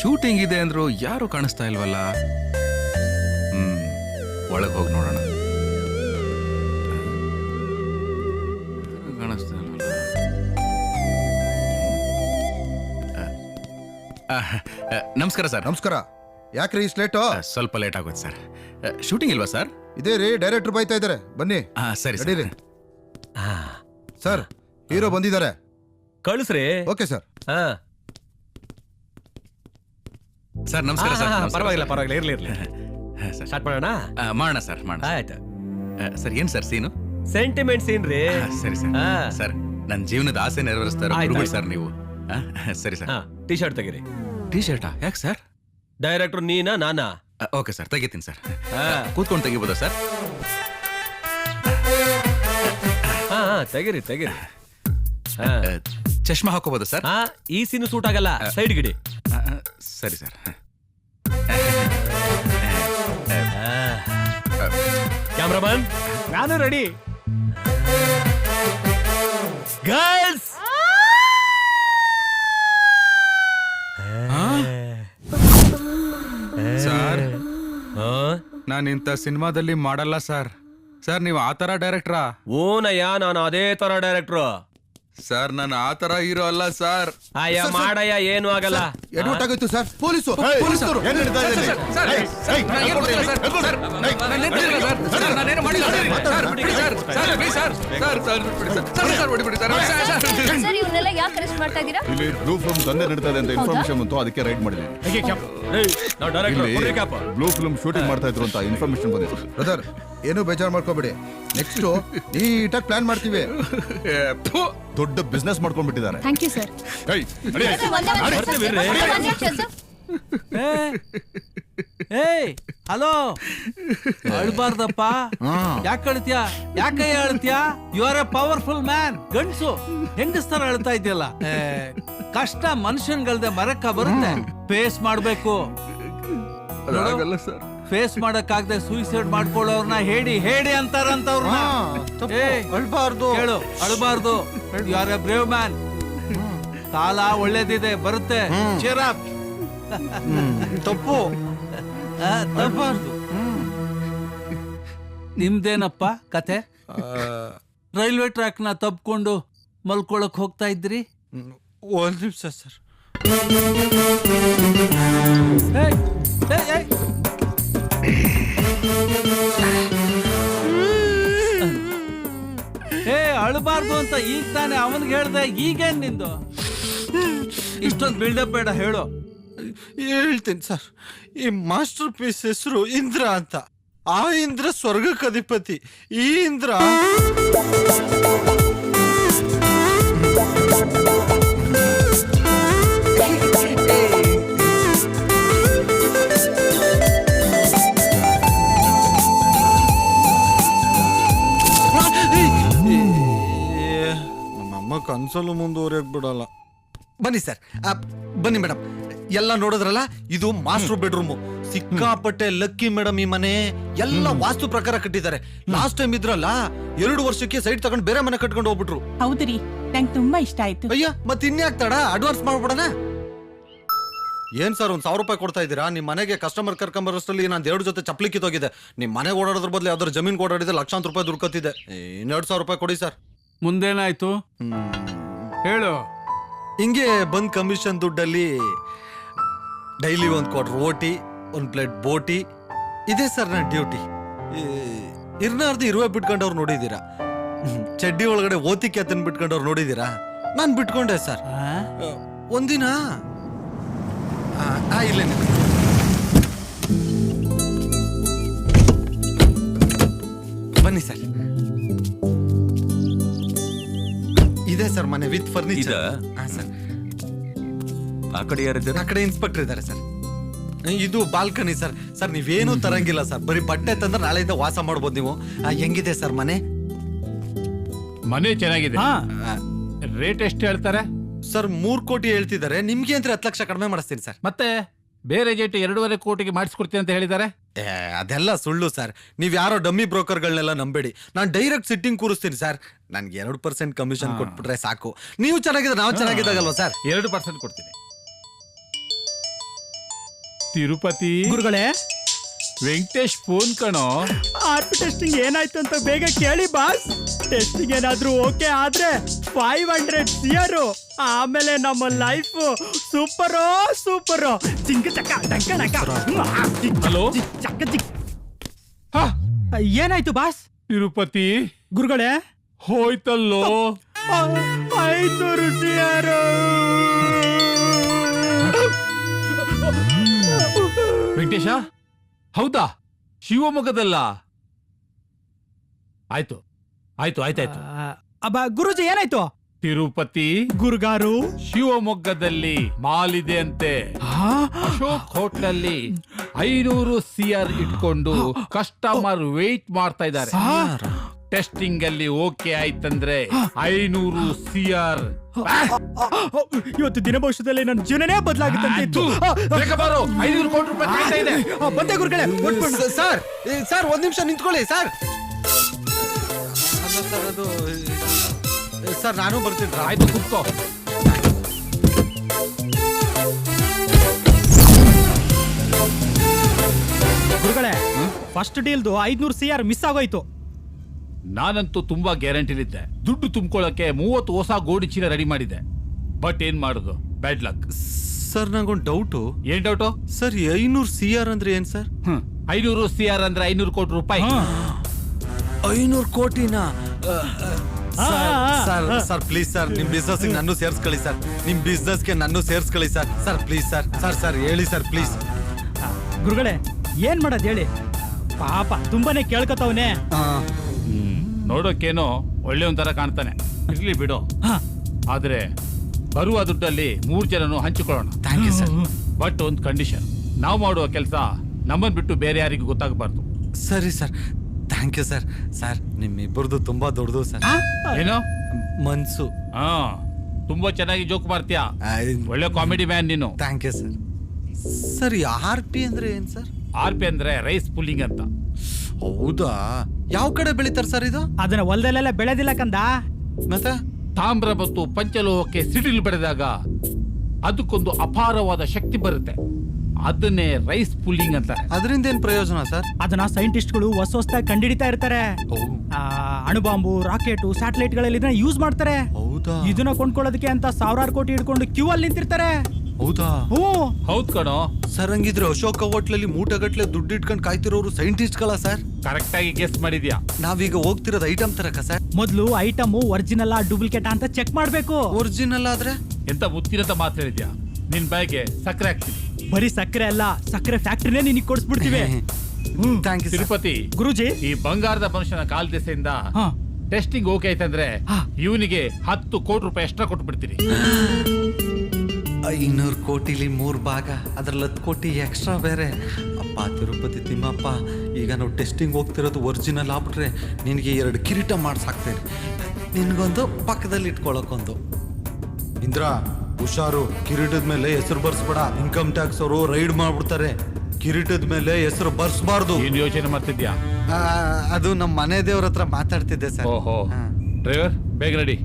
Shooting ಇದೆ ಅಂದ್ರು ಯಾರು ಕಾಣಿಸ್ತಾ ಇಲ್ವಲ್ಲ? ಹ್ಮ್. ಒಳಗೆ ಹೋಗಿ ನೋಡೋಣ. ಕಾಣಿಸ್ತಾ ಇಲ್ವಲ್ಲ? ನಮಸ್ಕಾರ ಸರ್. ನಮಸ್ಕಾರ. ಯಾಕ್ರಿ ಇಷ್ಟು ಲೇಟು ಸ್ವಲ್ಪ ಲೇಟ್ ಆಗುತ್ತೆ ಸರ್. ಶೂಟಿಂಗ್ ಇಲ್ವಾ ಸರ್? ಇದೇ ರೀ ಡೈರೆಕ್ಟರ್ ಬೈತಾ ಇದ್ದಾರೆ ಬನ್ನಿ. ಹಾ ಸರಿ ಸರ್. ನಡೀರಿ. ಸರ್ ಹೀರೋ ಬಂದಿದ್ದಾರೆ. ಕಳಿಸ್ರಿ. Okay sir. ಹಾ. ಸರ್ ನಮಸ್ಕಾರ ಸರ್ ಹಾ, ಹಾ, ನಮಸ್ಕಾರ ಪರವಾಗಿಲ್ಲ ಸರ್. ಪರವಾಗಿಲ್ಲ ಇರ್ಲಿ ಇರ್ಲಿ. ಹಾ, ಸರ್. ಸ್ಟಾರ್ಟ್ ಮಾಡೋಣ? ಆ, ಮಾಡೋಣ ಸರ್ ಮಾಡೋಣ ಆಯ್ತು. ಆ, ಸರ್ ಏನ್ ಸರ್ ಸೀನು? ಸೆಂಟಿಮೆಂಟ್ ಸೀನ್ ರೀ. ಆ, ಸರಿ ಸರ್. ಹಾ. ಸರ್ ನನ್ನ ಜೀವನದ ಆಸೆ ನೆರವೇರಿಸ್ತಾರ ಆಯ್ತು. ಸರ್ ನೀವು. ಆ, ಸರಿ ಸರ್. ಹಾ ಟಿ ಶರ್ಟ್ ತೆಗಿರಿ. ಟಿ ಶರ್ಟಾ ಯಾಕೆ ಸರ್? ಡೈರೆಕ್ಟರ್ ನೀನಾ ನಾನಾ? ಓಕೆ ಸರ್ ತೆಗಿತೀನಿ ಸರ್. ಹಾ. ಕೂತ್ಕೊಂಡು ತೆಗಿಬೋದಾ ಸರ್? ಹಾ ಹಾ ತೆಗಿರಿ ತೆಗಿರಿ. ಹಾ. ಆ, ಚಶ್ಮಾ ಹಾಕೋಬೋದಾ ಸರ್. ಆ ಈ ಸೀನು ಸೂಟ್ ಆಗಲ್ಲ. ಸೈಡ್ ಗಿಡಿ. ಆ, ಆ, ಸರಿ ಸರ್. ಕ್ಯಾಮ್ರಾಮನ್ ನಾನು ರೆಡಿ ಗರ್ಲ್ಸ್ ಸರ್. ನಾನು ಇಂಥ ಸಿನಿಮಾದಲ್ಲಿ ಮಾಡಲ್ಲ ಸರ್. ಸರ್ ನೀವು ಆ ಥರ ಡೈರೆಕ್ಟ್ರಾ? ಓನಯ್ಯ ನಾನು ಅದೇ ತರ ಡೈರೆಕ್ಟ್ರು. ಸರ್ ನಾನು ಆ ತರ ಹೀರೋ ಅಲ್ಲ ಸರ್ ಅಯ್ಯ ಮಾಡಯ್ಯ ಏನು ಆಗಲ್ಲ ಎಡ್ವರ್ಟ್ ಆಗಿತ್ತು ಸರ್ ಪೊಲೀಸು ಪೊಲೀಸರು ಏನು ಗೊತ್ತಿಲ್ಲ ಸರ್. Sir, sir. ಸರ್. ಯಾಕೆ ಅರೆಸ್ಟ್ ಮಾಡ್ತಾ ಇದ್ದೀರಾ? ಇಲ್ಲಿ ಬ್ಲೂ ಫಿಲ್ಮ್ ದಂಧೆ ನಡೀತಾ ಇದೆ ಅಂತ ಇನ್ಫಾರ್ಮೇಶನ್ ಬಂತು ಅದಕ್ಕೆ ರೈಡ್ ಮಾಡಿದೆ ಇಲ್ಲಿ ಬ್ಲೂ ಫಿಲ್ಮ್ ಶೂಟಿಂಗ್ ಮಾಡ್ತಾ ಇದ್ರು ಅಂತ ಇನ್ಫಾರ್ಮೇಶನ್ ಬಂದಿತ್ತು. ಬ್ರದರ್ ಏನು ಬೇಜಾರು ಮಾಡ್ಕೋಬೇಡಿ. ನೆಕ್ಸ್ಟ್ ನೀಟಾಗಿ ಪ್ಲಾನ್ ಮಾಡ್ತೀವಿ. ದೊಡ್ಡ ಬಿಸ್ನೆಸ್ ಮಾಡ್ಕೊಂಡ್ಬಿಟ್ಟಿದ್ದಾರೆ. ಥ್ಯಾಂಕ್ ಯು ಸರ್ ನಡಿ. ಏಯ್ ಹಲೋ. ಅಳ್ಬಾರ್ದಪ್ಪ. ಯಾಕೆ ಅಳ್ತೀಯ? ಯಾಕೆ ಅಳ್ತೀಯ? You are a powerful man ಗಂಡ್ಸು ಹೆಂಗಸ್ತರ ಅಳ್ತಾ ಇದೆಯಲ್ಲ? ಕಷ್ಟ ಮನುಷ್ಯನ್ಗಲ್ದೆ ಮರಕ್ಕ ಬರುತ್ತೆ. ಫೇಸ್ ಮಾಡ್ಬೇಕು. ಫೇಸ್ ಮಾಡಕ್ಕಾಗದೆ ಸೂಸೈಡ್ ಮಾಡ್ಕೊಳ್ಳೋರ್ನ ಹೇಳಿ ಹೇಳಿ ಅಂತಾರಂತವ್ರನ್ನ. ಅಳ್ಬಾರ್ದು. ಹೇಳು ಅಳಬಾರ್ದು. You are a brave man ಕಾಲ ಒಳ್ಳೇದಿದೆ ಬರುತ್ತೆ. ಚಿರಪ್ ತಪ್ಪು. ತಪ್ಪು ನಿಮ್ದೇನಪ್ಪ ಕತೆ? ರೈಲ್ವೆ ಟ್ರ್ಯಾಕ್ನ ತಪ್ಕೊಂಡು ಮಲ್ಕೊಳಕ್ ಹೋಗ್ತಾ ಇದ್ರಿ? ಒಂದ್ ನಿಮಿಷ ಸರ್. ಏ ಅಳಬಾರ್ದು ಅಂತ ಈಗ ತಾನೇ ಅವನ್ಗೆ ಹೇಳ್ದೆ ಈಗೇನ್ ನಿಂದು? ಇಷ್ಟೊಂದು ಬಿಲ್ಡಪ್ ಬೇಡ ಹೇಳು. ಹೇಳ್ತೀನಿ ಸರ್. ಈ ಮಾಸ್ಟರ್ ಪೀಸ್ ಹೆಸರು ಇಂದ್ರ ಅಂತ. ಆ ಇಂದ್ರ ಸ್ವರ್ಗಕ್ಕೆ ಅಧಿಪತಿ ಈ ಇಂದ್ರ ನಮ್ಮಮ್ಮ ಕನ್ಸಲ್ಲೂ ಮುಂದುವರಿಯಕ್ ಬಿಡಲ್ಲ. ಬನ್ನಿ ಸರ್. ಆ, ಬನ್ನಿ ಮೇಡಮ್. ಎಲ್ಲ ನೋಡಿದ್ರಲ್ಲ? ಇದು ಮಾಸ್ಟರ್ ಬೆಡ್ರೂಮ್. ಸಿಕ್ಕಾಪಟ್ಟೆ ಲಕ್ಕಿ ಮೇಡಮ್ ಈ ಮನೆ. ಎಲ್ಲ ವಾಸ್ತು ಪ್ರಕಾರ ಕಟ್ಟಿದ್ದಾರೆ. ಲಾಸ್ಟ್ ಟೈಮ್ ಇದ್ರಲ್ಲ ಎರಡು ವರ್ಷಕ್ಕೆ ಸೈಟ್ ತಗೊಂಡು ಬೇರೆ ಮನೆ ಕಟ್ಕೊಂಡು ಹೋಗ್ಬಿಟ್ರು. ಹೌದ್ರಿ ನಂಗೆ ತುಂಬಾ ಇಷ್ಟ ಆಯ್ತು. ಅಯ್ಯ ಮತ್ತೆ ಇನ್ನೇ ತಡ ಅಡ್ವಾನ್ಸ್ ಮಾಡ್ಬಿಡೋಣ? ಏನ್ ಸರ್ ಒಂದ್ ಸಾವಿರ ರೂಪಾಯಿ ಕೊಡ್ತಾ ಇದ್ದೀರಾ? ನಿಮ್ ಮನೆಗೆ ಕಸ್ಟಮರ್ ಕರ್ಕೊಂಬರೋಷ್ಟರಲ್ಲಿ ನಾನು ಎರಡು ಜೊತೆ ಚಪ್ಲಿ ಕಿತ್ತೋಗಿದೆ. ನಿಮ್ ಮನೆಗೆ ಓಡಾಡೋದ್ರ ಬದಲು ಯಾವ್ದಾರ ಜಮೀನ್ ಓಡಾಡಿದ್ರೆ ಲಕ್ಷಾಂತರ ರೂಪಾಯಿ ದುಡ್ಕೊತಿದೆ ಇನ್ನೆರಡು ಸಾವಿರ ರೂಪಾಯಿ ಕೊಡಿ ಸರ್. ಮುಂದೇನಾಯ್ತು? ಹೇಳು. ಹಿಂಗೆ ಬಂದ್ ಕಮಿಷನ್ ದುಡ್ಡಲ್ಲಿ ಡೈಲಿ ಒಂದು ಕ್ವಾರ್ಟರ್ ಓಟಿ ಒಂದು ಪ್ಲೇಟ್ ಬೋಟಿ. ಇದೆ ಸರ್ ನನ್ನ ಡ್ಯೂಟಿ. ಇರ್ನಾರ್ದು ಇರುವೆ ಬಿಟ್ಕೊಂಡವ್ರು ನೋಡಿದ್ದೀರಾ? ನೋಡಿದೀರಾ ಚಡ್ಡಿ ಒಳಗಡೆ ಓತಿಕೆ ಅತನ್ ಬಿಟ್ಕೊಂಡವ್ರು ನೋಡಿದ್ದೀರಾ? ನಾನು ಬಿಟ್ಕೊಂಡೆ ಸರ್. ಆ? ಒಂದಿನ? ಇಲ್ಲೇ ಬನ್ನಿ ಸರ್. ಇದೆ ಸರ್ ಮನೆ ವಿತ್ ಫರ್ನಿಚರ್. ಹಾ ಸರ್. ಆ ಕಡೆ ಯಾರಿದ್ದಾರೆ ಆ ಕಡೆ ಇನ್ಸ್ಪೆಕ್ಟರ್ ಇದ್ದಾರೆ ಸರ್. ಇದು ಬಾಲ್ಕನಿ ಸರ್. ಸರ್ ನೀವೇನು ತರಂಗಿಲ್ಲ ಸರ್. ಬರೀ ಬಟ್ಟೆ ತಂದ್ರೆ ನಾಳೆಯಿಂದ ವಾಸ ಮಾಡ್ಬೋದು ನೀವು. ಆ, ಹೆಂಗಿದೆ ಸರ್ ಮನೆ? ಮನೆ ಚೆನ್ನಾಗಿದೆ. ಹಾ. ರೇಟ್ ಎಷ್ಟು ಹೇಳ್ತಾರೆ? ಸರ್ ಮೂರ್ ಕೋಟಿ ಹೇಳ್ತಿದ್ದಾರೆ. ನಿಮ್ಗೆ ಅಂದ್ರೆ ಹತ್ತು ಲಕ್ಷ ಕಡಿಮೆ ಮಾಡಿಸ್ತೀನಿ ಸರ್. ಮತ್ತೆ ಬೇರೆ ಜೇಟ್ ಎರಡೂವರೆ ಕೋಟಿಗೆ ಮಾಡಿಸ್ಕೊಡ್ತೀನಿ ಅಂತ ಹೇಳಿದ್ದಾರೆ? ಏ ಅದೆಲ್ಲ ಸುಳ್ಳು ಸರ್. ನೀವು ಯಾರೋ ಡಮ್ಮಿ ಬ್ರೋಕರ್ಗಳನ್ನೆಲ್ಲ ನಂಬೇಡಿ. ನಾನು ಡೈರೆಕ್ಟ್ ಸಿಟ್ಟಿಂಗ್ ಕೂರಿಸ್ತೀನಿ ಸರ್. ನನ್ಗೆ ಎರಡು ಪರ್ಸೆಂಟ್ ಕಮಿಷನ್ ಕೊಟ್ಬಿಟ್ರೆ ಸಾಕು. ನೀವು ಚೆನ್ನಾಗಿದ್ರೆ ನಾವು ಚೆನ್ನಾಗಿದ್ದಾಗಲ್ವಾ ಸರ್? ಎರಡು ಪರ್ಸೆಂಟ್ ಕೊಡ್ತೀನಿ. ತಿರುಪತಿ. ಗುರುಗಳೇ. ವೆಂಕಟೇಶ್ ಫೋನ್ ಕಣೋ. ಆರ್ಟ್ ಟೆಸ್ಟಿಂಗ್ ಏನಾಯ್ತು ಅಂತ ಬೇಗ ಕೇಳಿ ಬಾಸ್. ಟೆಸ್ಟಿಂಗ್ ಏನಾದ್ರೂ ಓಕೆ ಆದ್ರೆ ಫೈವ್ ಹಂಡ್ರೆಡ್ ಸಿಯರು ಆಮೇಲೆ ನಮ್ಮ ಲೈಫ್ ಸೂಪರೋ ಸೂಪರು ಚಿಂಕ ಚಕ್ಕ ಡಂಕ ಡಂಕ. ಹಲೋ? ಚಕ್ಕ ಚಿಕ್. ಹಾ, ಏನಾಯ್ತು ಬಾಸ್? ತಿರುಪತಿ. ಗುರುಗಳೇ. ಹೋಯ್ತಲ್ಲೋ. ಆಯ್ತು ಸಿಯರು ವೆಂಕಟೇಶ ಹೌದಾ? ಶಿವಮೊಗ್ಗದಲ್ಲ. ಆಯ್ತು. ಆಯ್ತು ಆಯ್ತಾಯ್ತು ಅಬ್ಬ ಗುರುಜಿ ಏನಾಯ್ತು? ತಿರುಪತಿ. ಗುರುಗಾರು. ಶಿವಮೊಗ್ಗದಲ್ಲಿ ಮಾಲ್ ಇದೆ ಅಂತೆ ಅಶೋಕ್ ಹೋಟ್ಲಲ್ಲಿ ಐನೂರು ಸಿಆರ್ ಇಟ್ಕೊಂಡು ಕಸ್ಟಮರ್ ವೇಟ್ ಮಾಡ್ತಾ ಇದ್ದಾರೆ. ಟೆಸ್ಟಿಂಗ್ ಅಲ್ಲಿ ಓಕೆ ಆಯ್ತಂದ್ರೆ ಐನೂರು ಸಿಆರ್ ಇವತ್ತು ದಿನ ಭವಿಷ್ಯದಲ್ಲಿ ನನ್ನ ಜೀವನನೇ ಬದಲಾಗುತ್ತಂತೆ. ಐನೂರು ಕೋಟಿ ರೂಪಾಯಿ ಕಾಯ್ತಾ ಇದೆ. ಆ, ಬಂದೆ ಗುರುಗಳೇ ಸರ್ ಸರ್ ಒಂದ್ ನಿಮಿಷ ನಿಂತ್ಕೊಳ್ಳಿ ಸರ್. ಸರ್ ಅದು ಸರ್ ನಾನು ಬರ್ತೀನಿ. ಆಯ್ತು ಕುತ್ಕೋ. ಗುರುಗಳೇ ಫಸ್ಟ್ ಡೀಲ್ದು ಐದ್ನೂರು ಸಿ ಆರ್ ಮಿಸ್ ಆಗೋಯ್ತು. ನಾನಂತೂ ತುಂಬಾ ಗ್ಯಾರಂಟಿಲಿದ್ದೆ. ದುಡ್ಡು ತುಂಬಿಕೊಳ್ಳಕ್ಕೆ ಮೂವತ್ತು ಹೊಸ ಗೋಡಿ ಚೀಲ ರೆಡಿ ಮಾಡಿದೆ ಬಟ್ ಏನ್ ಮಾಡುದು? ಬ್ಯಾಡ್ ಲಕ್ ಸರ್ ನಂಗೊಂದು ಡೌಟು ಏನ್ ಡೌಟು ಸರ್ ಐನೂರು ಸಿ ಆರ್ ಅಂದ್ರೆ ಏನ್ ಸರ್? ಐನೂರು ಸಿ ಆರ್ ಅಂದ್ರೆ ಐನೂರು ಕೋಟಿ ರೂಪಾಯಿ. ಐನೂರು ಕೋಟಿನ? ಸರ್. ಸರ್ ಪ್ಲೀಸ್ ಸರ್ ನಿಮ್ ಬಿಸ್ನೆಸ್ ನನ್ನ ಸೇರ್ಸ್ಕೊಳ್ಳಿ ಸರ್. ನಿಮ್ ಬಿಸ್ನೆಸ್ಗೆ ನನ್ನ ಸೇರ್ಸ್ಕೊಳ್ಳಿ sir. Sir please sir sir sir ಹೇಳಿ ಸರ್ ಪ್ಲೀಸ್ ಗುರುಗಳೇ ಏನ್ ಮಾಡೋದು ಹೇಳಿ? ಪಾಪ ತುಂಬಾನೇ ಕೇಳ್ಕೊತವನೆ. ನೋಡೋಕೇನೋ ಒಳ್ಳೆ ಒಂಥರ ಕಾಣ್ತಾನೆ. ಇರ್ಲಿ ಬಿಡು. ಆದ್ರೆ ಬರುವ ದುಡ್ಡಲ್ಲಿ ಮೂರ್ ಜನನು ಹಂಚಿಕೊಳ್ಳೋಣ. ಥ್ಯಾಂಕ್ ಯು ಸರ್ ಬಟ್ ಒಂದು ಕಂಡೀಷನ್ ನಾವು ಮಾಡುವ ಕೆಲಸ ನಮ್ಮನ್ ಬಿಟ್ಟು ಬೇರೆ ಯಾರಿಗೂ ಗೊತ್ತಾಗಬಾರ್ದು. ಸರಿ sir thank you sir sir ನಿಮ್ಮಿಬ್ಬರದು ತುಂಬಾ ದೊಡ್ಡದು ಸರ್ ಏನೋ? ಮನ್ಸು. ಹಾ. ತುಂಬಾ ಚೆನ್ನಾಗಿ ಜೋಕ್ ಮಾಡ್ತೀಯ? ಒಳ್ಳೆ ಕಾಮಿಡಿ ಮ್ಯಾನ್ ನೀನು. Thank you sir sir R P ಅಂದ್ರೆ ಏನ್ ಸರ್ ಆರ್ ಪಿ ಅಂದ್ರೆ ರೈಸ್ ಪುಲ್ಲಿಂಗ್ ಅಂತ. ಹೌದಾ? ಯಾವ ಕಡೆ ಬೆಳಿತಾರೆ ಸರ್ ಇದು? ಅದನ್ನ ಹೊಲದಲ್ಲೆಲ್ಲ ಬೆಳೆದಿಲ್ಲ ಕಂದ. ಮತ್ತೆ? ತಾಮ್ರ ಮತ್ತು ಪಂಚಲೋಹಕ್ಕೆ ಸಿಡಿಲು ಬಡಿದಾಗ ಅದಕ್ಕೊಂದು ಅಪಾರವಾದ ಶಕ್ತಿ ಬರುತ್ತೆ. ಅದನ್ನೇ ರೈಸ್ ಪುಲ್ಲಿಂಗ್ ಅಂತಾರೆ. ಅದರಿಂದ ಏನ್ ಪ್ರಯೋಜನ ಸರ್? ಅದನ್ನ ಸೈಂಟಿಸ್ಟ್ಗಳು ಹೊಸ ಹೊಸದಾಗಿ ಕಂಡಿಡಿತಾ ಇರ್ತಾರೆ. ಆ, ಅಣುಬಾಂಬು ರಾಕೆಟ್ ಸ್ಯಾಟಲೈಟ್ಗಳಲ್ಲಿ ಇದನ್ನ ಯೂಸ್ ಮಾಡ್ತಾರೆ. ಹೌದಾ? ಇದನ್ನ ಕೊಂಡ್ಕೊಳ್ಳೋದಕ್ಕೆ ಅಂತ ಸಾವಿರಾರು ಕೋಟಿ ಹಿಡ್ಕೊಂಡು ಕ್ಯೂ ಅಲ್ಲಿ ನಿಂತಿರ್ತಾರೆ. ಹೌದಾ? ಓ ಹೌದ್ ಕಣೋ. ಸರ್ ಹಂಗಿದ್ರೆ ಅಶೋಕ ಹೋಟ್ಲಲ್ಲಿ ಮೂಟಗಟ್ಲೆ ದುಡ್ಡು ಇಟ್ಕೊಂಡು ಕಾಯ್ತಿರೋರು ಸೈಂಟಿಸ್ಟ್ಗಳ ಸರ್? ಕರೆಕ್ಟ್ ಆಗಿ ಗೆಸ್ ಮಾಡಿದ್ಯಾ? ನಾವೀಗ ಹೋಗ್ತಿರೋದು ಐಟಮ್ ತರಕ ಸರ್? ಮೊದಲು ಐಟಮ್ ಒರಿಜಿನಲ್ ಡೂಪ್ಲಿಕೇಟ್ ಅಂತ ಚೆಕ್ ಮಾಡ್ಬೇಕು. ಒರಿಜಿನಲ್ ಆದ್ರೆ? ಎಂತ ಮುತ್ತಿನಂತ ಮಾತು ಹೇಳಿದ್ಯಾ? ನಿನ್ ಬಾಯ್ಗೆ ಸಕ್ಕರೆ ಹಾಕ್ತೀನಿ. ಬರೀ ಸಕ್ಕರೆ ಅಲ್ಲ ಸಕ್ಕರೆ ಫ್ಯಾಕ್ಟ್ರಿನೇ ನಿನಗೆ ಕೊಡಿಸ್ಬಿಡ್ತೀವಿ. Thank you Tirupati Guruji. ಈ ಬಂಗಾರದ ಮನುಷ್ಯನ ಕಾಲ್ ದೆಸೆಯಿಂದ ಹಾ. ಟೆಸ್ಟಿಂಗ್ ಓಕೆ ಆಯ್ತಂದ್ರೆ. ಇವನಿಗೆ ಹತ್ತು ಕೋಟಿ ರೂಪಾಯಿ ಎಕ್ಸ್ಟ್ರಾ ಕೊಟ್ಟು ಬಿಡ್ತೀನಿ ಐನೂರು ಕೋಟಿಲಿ ಮೂರು ಭಾಗ ಅದ್ರಲ್ಲಿ ಹತ್ತು ಕೋಟಿ ಎಕ್ಸ್ಟ್ರಾ ಬೇರೆ. ಅಪ್ಪ ತಿರುಪತಿ ತಿಮ್ಮಪ್ಪ ಈಗ ನಾವು ಟೆಸ್ಟಿಂಗ್ ಹೋಗ್ತಿರೋದು ಒರಿಜಿನಲ್ ಆಗ್ಬಿಟ್ರೆ ನಿನಗೆ ಎರಡು ಕಿರೀಟ ಮಾಡ್ಸಾಕ್ತೇನೆ. ನಿನಗೊಂದು ಪಕ್ಕದಲ್ಲಿ ಇಟ್ಕೊಳಕ್ಕೊಂದು. ಇಂದ್ರ ಹುಷಾರು ಕಿರೀಟದ ಮೇಲೆ ಹೆಸರು ಬರ್ಸ್ಬೇಡ. ಇನ್ಕಮ್ ಟ್ಯಾಕ್ಸ್ ಅವರು ರೈಡ್ ಮಾಡ್ಬಿಡ್ತಾರೆ. ಕಿರೀಟದ ಮೇಲೆ ಹೆಸರು ಬರ್ಸ್ಬಾರ್ದು. ಏನು ಯೋಚನೆ ಮಾಡ್ತಿದ್ಯಾ? ಆ, ಅದು ನಮ್ಮ ಮನೆ ದೇವ್ರ ಹತ್ರ ಮಾತಾಡ್ತಿದ್ದೆ ಸರ್. ಓಹೋ. ಡ್ರೈವರ್ ಬೇಗ ರೆಡಿ